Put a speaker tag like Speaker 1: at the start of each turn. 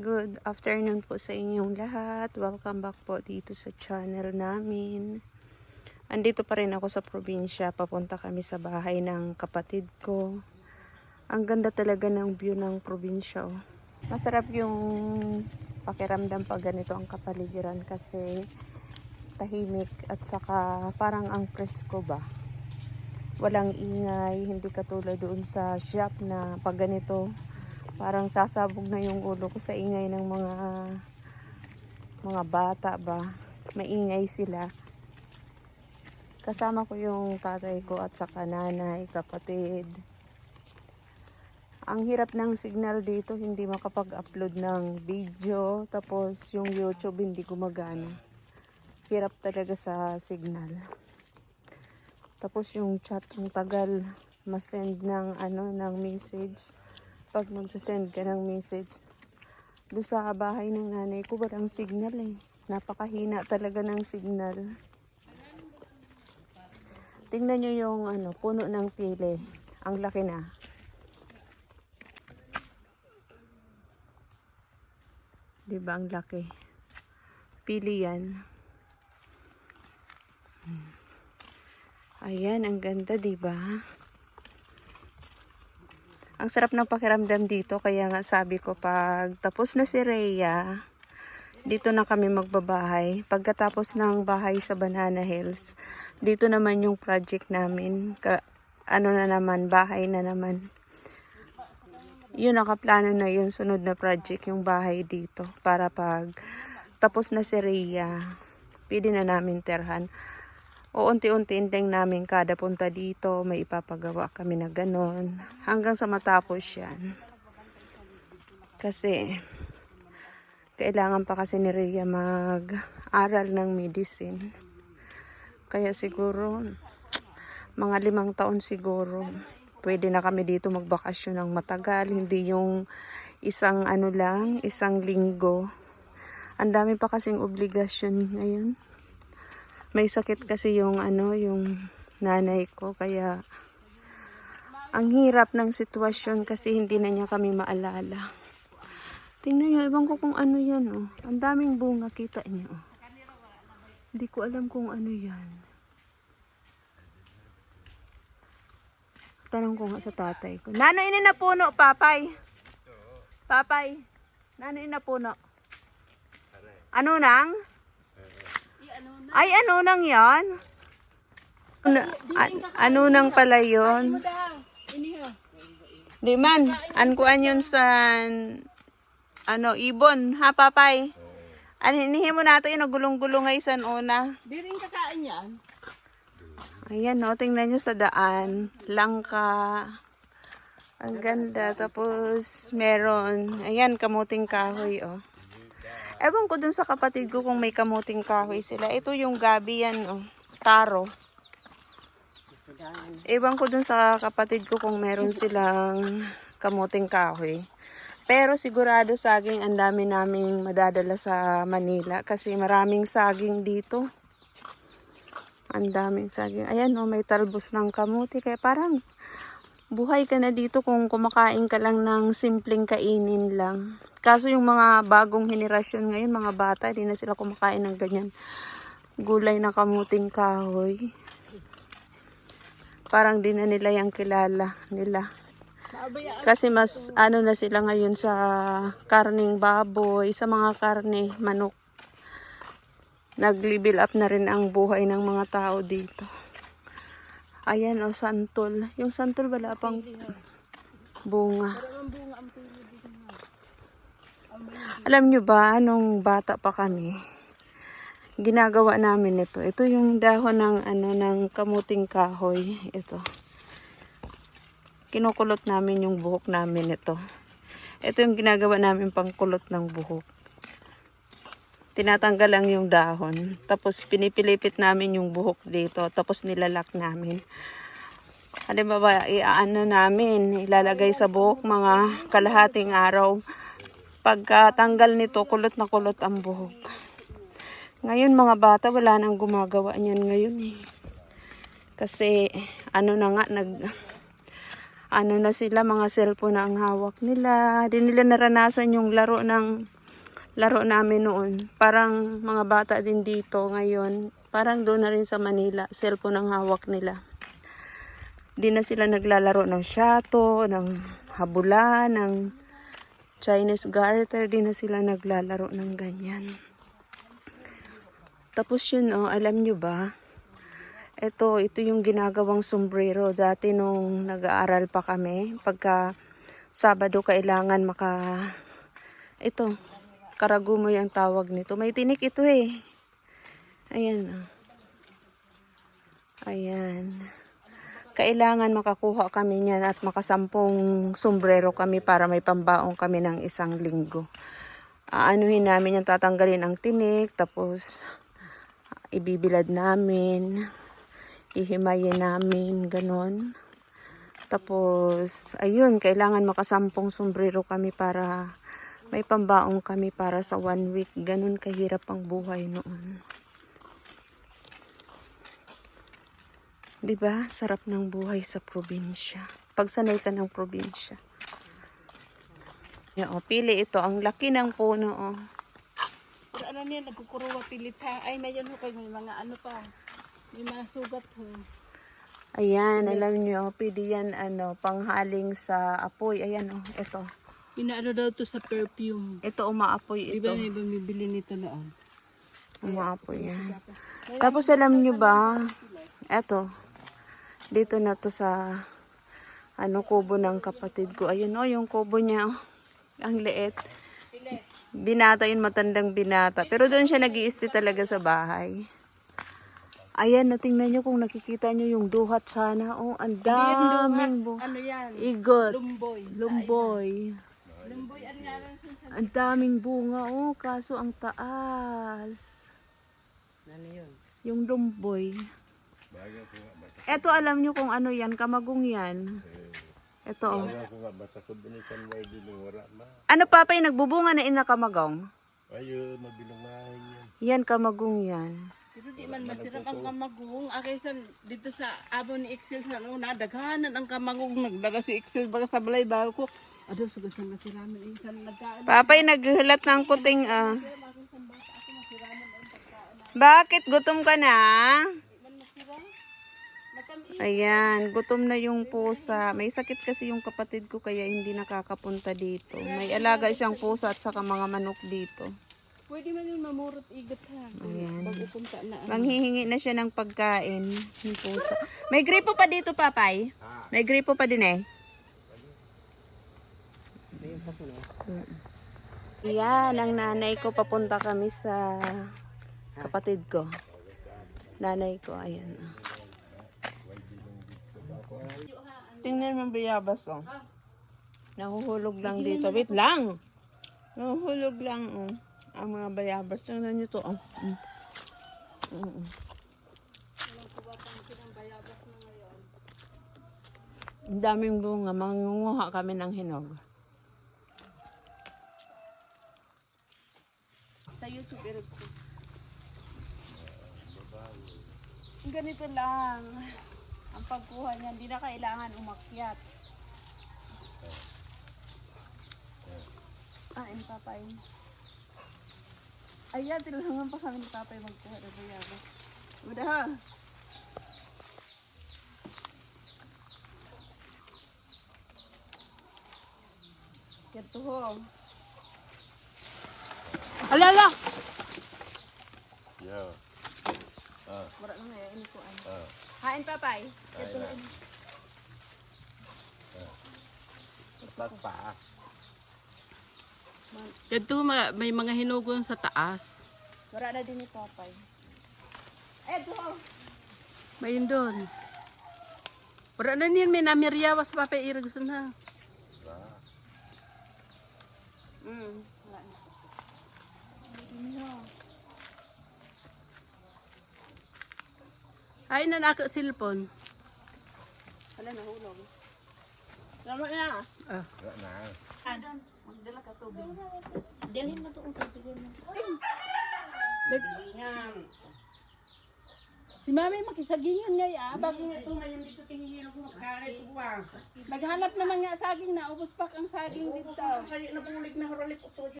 Speaker 1: good afternoon po sa inyong lahat. Welcome back po dito sa channel namin. Andito pa rin ako sa probinsya. Papunta kami sa bahay ng kapatid ko. Ang ganda talaga ng view ng probinsya. Oh. Masarap yung pakiramdam pag ganito ang kapaligiran kasi tahimik at saka parang ang presko ba. Walang ingay, hindi katulad doon sa shop na pag ganito parang sasabog na yung ulo ko sa ingay ng mga mga bata ba. Maingay sila. Kasama ko yung tatay ko at saka nanay, kapatid. Ang hirap ng signal dito, hindi makapag-upload ng video. Tapos yung YouTube hindi gumagana. Hirap talaga sa signal. Tapos yung chat, ang tagal masend ng ano ng message pag magsasend ka ng message. Doon sa bahay ng nanay ko, walang signal eh. Napakahina talaga ng signal. Tingnan nyo yung ano, puno ng pili. Ang laki na. Di ba ang laki? Pili yan. Hmm. Ayan, ang ganda, di ba? Ang sarap ng pakiramdam dito, kaya nga sabi ko pag tapos na si Rhea, dito na kami magbabahay. Pagkatapos ng bahay sa Banana Hills, dito naman yung project namin. Ka, ano na naman, bahay na naman. Yun, nakaplano na yun, sunod na project, yung bahay dito. Para pag tapos na si Rhea, pwede na namin terhan. O unti-untiin lang namin kada punta dito, may ipapagawa kami na ganon. Hanggang sa matapos yan. Kasi, kailangan pa kasi ni Rhea mag-aral ng medicine. Kaya siguro, mga limang taon siguro, pwede na kami dito magbakasyon ng matagal. Hindi yung isang ano lang, isang linggo. Ang dami pa kasing obligasyon ngayon may sakit kasi yung ano, yung nanay ko kaya ang hirap ng sitwasyon kasi hindi na niya kami maalala. Tingnan niyo, ibang ko kung ano yan, oh. Ang daming bunga, kita niyo, oh. Hindi ko alam kung ano yan. Tanong ko nga sa tatay ko. Ini na puno, papay? Papay, ini na puno? Ano nang? Ay, ano nang yan? Ano, an- ano nang pala yun? Di man, ankuan yun sa ano, ibon, ha papay? Aninihin mo nato yun, gulong-gulong ay san una.
Speaker 2: Di rin kakain yan.
Speaker 1: Ayan, no, tingnan nyo sa daan. Langka. Ang ganda. Tapos, meron, ayan, kamuting kahoy, oh. Ewan ko dun sa kapatid ko kung may kamuting kahoy sila. Ito yung gabi yan, oh. Taro. Ewan ko dun sa kapatid ko kung meron silang kamuting kahoy. Pero sigurado saging ang dami naming madadala sa Manila kasi maraming saging dito. Ang daming saging. Ayan, oh, may talbos ng kamuti. Kaya parang buhay ka na dito kung kumakain ka lang ng simpleng kainin lang. Kaso yung mga bagong henerasyon ngayon, mga bata, hindi na sila kumakain ng ganyan. Gulay na kamuting kahoy. Parang di na nila yung kilala nila. Kasi mas ano na sila ngayon sa karning baboy, sa mga karne, manok. Nag-level up na rin ang buhay ng mga tao dito. Ayan o, santol. Yung santol wala pang bunga. Alam nyo ba, nung bata pa kami, ginagawa namin ito. Ito yung dahon ng, ano, ng kamuting kahoy. Ito. Kinukulot namin yung buhok namin ito. Ito yung ginagawa namin pangkulot ng buhok. Tinatanggal lang yung dahon. Tapos pinipilipit namin yung buhok dito. Tapos nilalak namin. Halimbawa, iaano namin, ilalagay sa buhok mga kalahating araw. Pagkatanggal nito, kulot na kulot ang buhok. Ngayon mga bata, wala nang gumagawa niyan ngayon eh. Kasi ano na nga, nag, ano na sila, mga cellphone na ang hawak nila. Di nila naranasan yung laro ng laro namin noon. Parang mga bata din dito ngayon. Parang doon na rin sa Manila, cellphone ang hawak nila. Di na sila naglalaro ng shato, ng habulan, ng Chinese garter. Di na sila naglalaro ng ganyan. Tapos yun, oh, alam nyo ba? Ito, ito yung ginagawang sombrero. Dati nung nag-aaral pa kami, pagka Sabado kailangan maka... Ito, karagumoy ang tawag nito. May tinik ito eh. Ayan. oh. Ayan. Kailangan makakuha kami niyan at makasampung sombrero kami para may pambaong kami ng isang linggo. Aanuhin namin yung tatanggalin ang tinik, tapos ibibilad namin, ihimayin namin, ganon. Tapos, ayun, kailangan makasampung sombrero kami para may pambaong kami para sa one week. Ganon kahirap ang buhay noon. 'Di ba? Sarap ng buhay sa probinsya. Pagsanay ka ng probinsya. Yan, oh, pili ito. Ang laki ng puno, oh.
Speaker 2: Pero ano niya, nagkukuruwa pilit ha. Ay, mayroon ho kayo, may mga ano pa. May mga sugat ho.
Speaker 1: Ayan, alam nyo, pwede yan, ano, panghaling sa apoy. Ayan, oh, ito.
Speaker 2: Inaano daw to sa perfume.
Speaker 1: Ito, umaapoy ito.
Speaker 2: may bumibili nito noon?
Speaker 1: Umaapoy yan. Tapos alam nyo ba, eto, dito na to sa, ano, kubo ng kapatid ko. Ayun, oh, yung kubo niya, oh. Ang liit. Binata yun, matandang binata. Pero doon siya nag talaga sa bahay. Ayan, no, tingnan nyo kung nakikita nyo yung duhat sana. Oh, ang daming bu-
Speaker 2: Ano yan?
Speaker 1: Igot.
Speaker 2: Lumboy.
Speaker 1: Lumboy. Ang daming bunga, oh. Kaso ang taas.
Speaker 2: Ano yun?
Speaker 1: Yung lumboy. Eto alam nyo kung ano yan, kamagong yan. Ito oh.
Speaker 3: Dinura ma.
Speaker 1: Ano papay, nagbubunga na ina kamagong?
Speaker 3: Ayun, mabilungahin yan.
Speaker 1: Yan, kamagong yan.
Speaker 2: Pero di man masirang ang kamagong. Akay sa dito sa abo ni Excel sa una, daghanan ang kamagong nagdaga si Excel baga sa balay bago ko. Ado sa nasiraman insan nagkaan.
Speaker 1: Papay, naghulat ng kuting ah. Bakit? Gutom ka na? Ayan, gutom na yung pusa. May sakit kasi yung kapatid ko kaya hindi nakakapunta dito. May alaga siyang pusa at saka mga manok dito.
Speaker 2: Pwede man yun mamurot igat ha.
Speaker 1: Ayan.
Speaker 2: Bago punta na. ano.
Speaker 1: Manghihingi na siya ng pagkain. Yung pusa. May gripo pa dito, papay? May gripo pa din eh. Mm. Yan, ang nanay ko. Papunta kami sa kapatid ko. Nanay ko, ayan. Tingnan mo bayabas, oh. Nahuhulog lang dito. Wait lang. Nahuhulog lang, oh. Ang mga bayabas. Tingnan nyo to, oh. Mm. Mm. Ang daming bunga. Mangunguha kami ng hinog. Sa YouTube, i-reels ko. Ganito lang. Ang pagkuha niya, hindi na kailangan umakyat. Ah, yung papay. Ayan, tinulungan pa kami ni papay magkuha ng bayabas. Udah ha. Ganito ho.
Speaker 2: Alala!
Speaker 3: Yeah.
Speaker 1: Mura na nga, ini ko ano.
Speaker 3: Ah.
Speaker 1: Hain papay.
Speaker 3: Hain na.
Speaker 1: ho.
Speaker 3: Tagpa.
Speaker 2: Ito ma- may mga hinugon sa taas.
Speaker 1: Mura na din ni papay. Eto ho.
Speaker 2: May yun doon. Para na niyan may namiryawas pa pa irag na.
Speaker 1: Mm. Na.
Speaker 2: Ay na naka cellphone.
Speaker 1: Wala na hulog. Tama na.
Speaker 2: Ah.
Speaker 3: Wala na.
Speaker 1: Adon, magdala ka tubig.
Speaker 4: Dalhin mo to kung tubigyan mo.
Speaker 2: Si Si mami makisagingan nga ya. Bago ito ngayon dito tingin ko makarit ko ah. Naghanap naman nga saging na ubos pa ang saging dito. Kaya nabulig na huralik